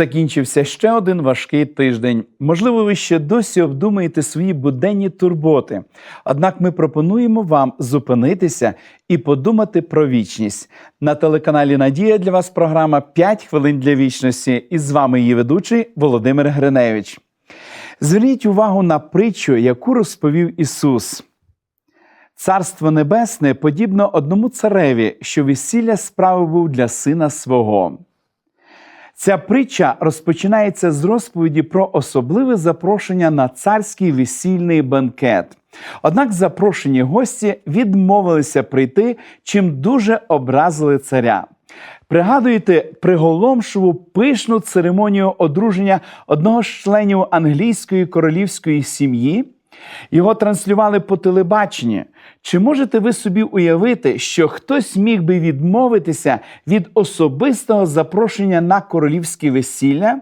Закінчився ще один важкий тиждень. Можливо, ви ще досі обдумаєте свої буденні турботи. Однак ми пропонуємо вам зупинитися і подумати про вічність. На телеканалі Надія для вас програма «5 хвилин для вічності. І з вами її ведучий Володимир Гриневич. Зверніть увагу на притчу, яку розповів Ісус. Царство Небесне подібно одному цареві, що весілля справи був для сина свого. Ця притча розпочинається з розповіді про особливе запрошення на царський весільний банкет. Однак запрошені гості відмовилися прийти, чим дуже образили царя. Пригадуєте приголомшову пишну церемонію одруження одного з членів англійської королівської сім'ї? Його транслювали по телебаченні. Чи можете ви собі уявити, що хтось міг би відмовитися від особистого запрошення на королівське весілля?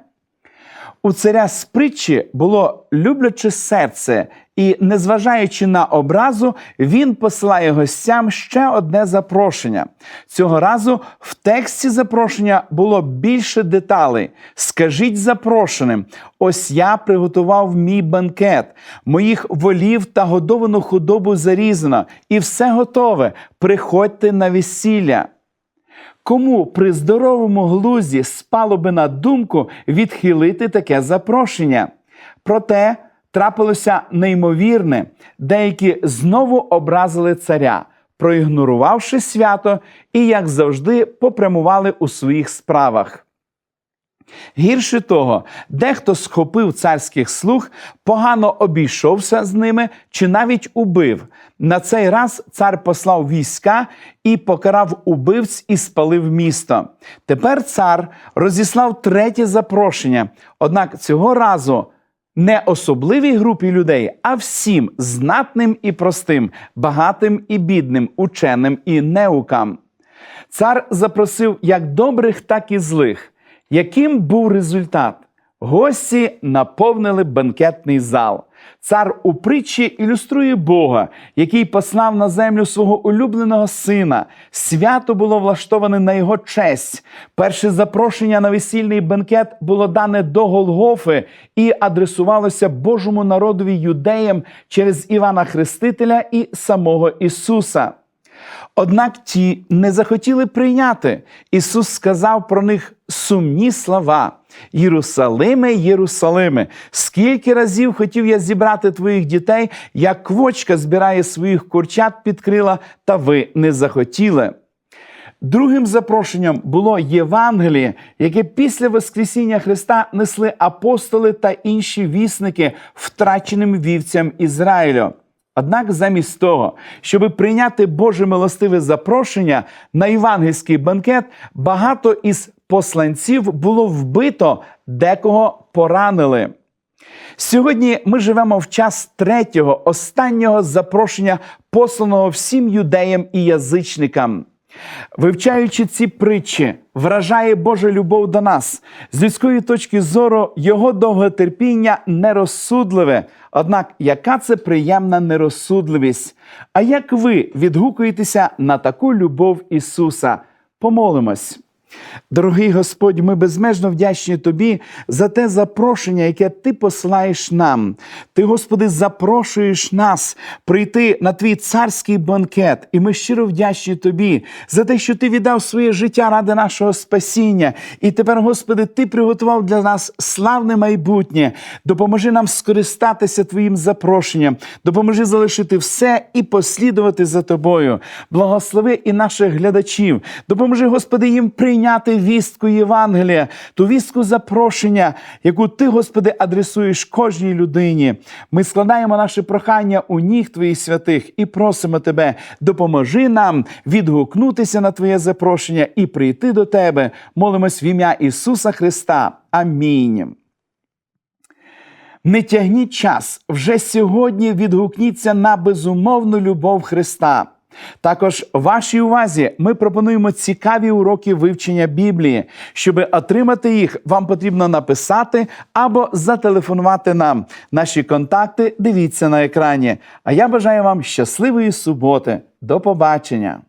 У царя з притчі було любляче серце, і, незважаючи на образу, він посилає гостям ще одне запрошення. Цього разу в тексті запрошення було більше деталей. Скажіть запрошеним: ось я приготував мій банкет, моїх волів та годовану худобу зарізано, і все готове. Приходьте на весілля. Кому при здоровому глузді спало би на думку відхилити таке запрошення? Проте трапилося неймовірне, деякі знову образили царя, проігнорувавши свято і, як завжди, попрямували у своїх справах. Гірше того, дехто схопив царських слуг, погано обійшовся з ними чи навіть убив. На цей раз цар послав війська і покарав убивць і спалив місто. Тепер цар розіслав третє запрошення. Однак цього разу не особливій групі людей, а всім знатним і простим, багатим і бідним, ученим і неукам. Цар запросив як добрих, так і злих. Яким був результат? Гості наповнили банкетний зал. Цар у притчі ілюструє Бога, який послав на землю свого улюбленого сина. Свято було влаштоване на його честь. Перше запрошення на весільний банкет було дане до Голгофи і адресувалося Божому народові юдеям через Івана Хрестителя і самого Ісуса. Однак ті не захотіли прийняти. Ісус сказав про них сумні слова. Єрусалиме, Єрусалиме, скільки разів хотів я зібрати твоїх дітей, як квочка збирає своїх курчат під крила, та ви не захотіли. Другим запрошенням було Євангеліє, яке після Воскресіння Христа несли апостоли та інші вісники втраченим вівцям Ізраїлю. Однак, замість того, щоб прийняти Боже милостиве запрошення на євангельський банкет, багато із посланців було вбито, декого поранили. Сьогодні ми живемо в час третього, останнього запрошення, посланого всім юдеям і язичникам. Вивчаючи ці притчі, вражає Божа любов до нас. З людської точки зору, його довготерпіння нерозсудливе. Однак, яка це приємна нерозсудливість? А як ви відгукуєтеся на таку любов Ісуса? Помолимось. Дорогий Господь, ми безмежно вдячні Тобі за те запрошення, яке Ти посилаєш нам. Ти, Господи, запрошуєш нас прийти на твій царський банкет. І ми щиро вдячні Тобі за те, що Ти віддав своє життя ради нашого спасіння. І тепер, Господи, Ти приготував для нас славне майбутнє. Допоможи нам скористатися Твоїм запрошенням, допоможи залишити все і послідувати за Тобою. Благослови і наших глядачів. Допоможи, Господи, їм прийняти вістку Євангелія, ту вістку запрошення, яку Ти, Господи, адресуєш кожній людині. Ми складаємо наше прохання у ніг Твоїх святих і просимо Тебе, допоможи нам відгукнутися на Твоє запрошення і прийти до Тебе. Молимось в ім'я Ісуса Христа. Амінь. Не тягніть час вже сьогодні відгукніться на безумовну любов Христа. Також вашій увазі ми пропонуємо цікаві уроки вивчення Біблії. Щоб отримати їх, вам потрібно написати або зателефонувати нам. Наші контакти дивіться на екрані. А я бажаю вам щасливої суботи. До побачення!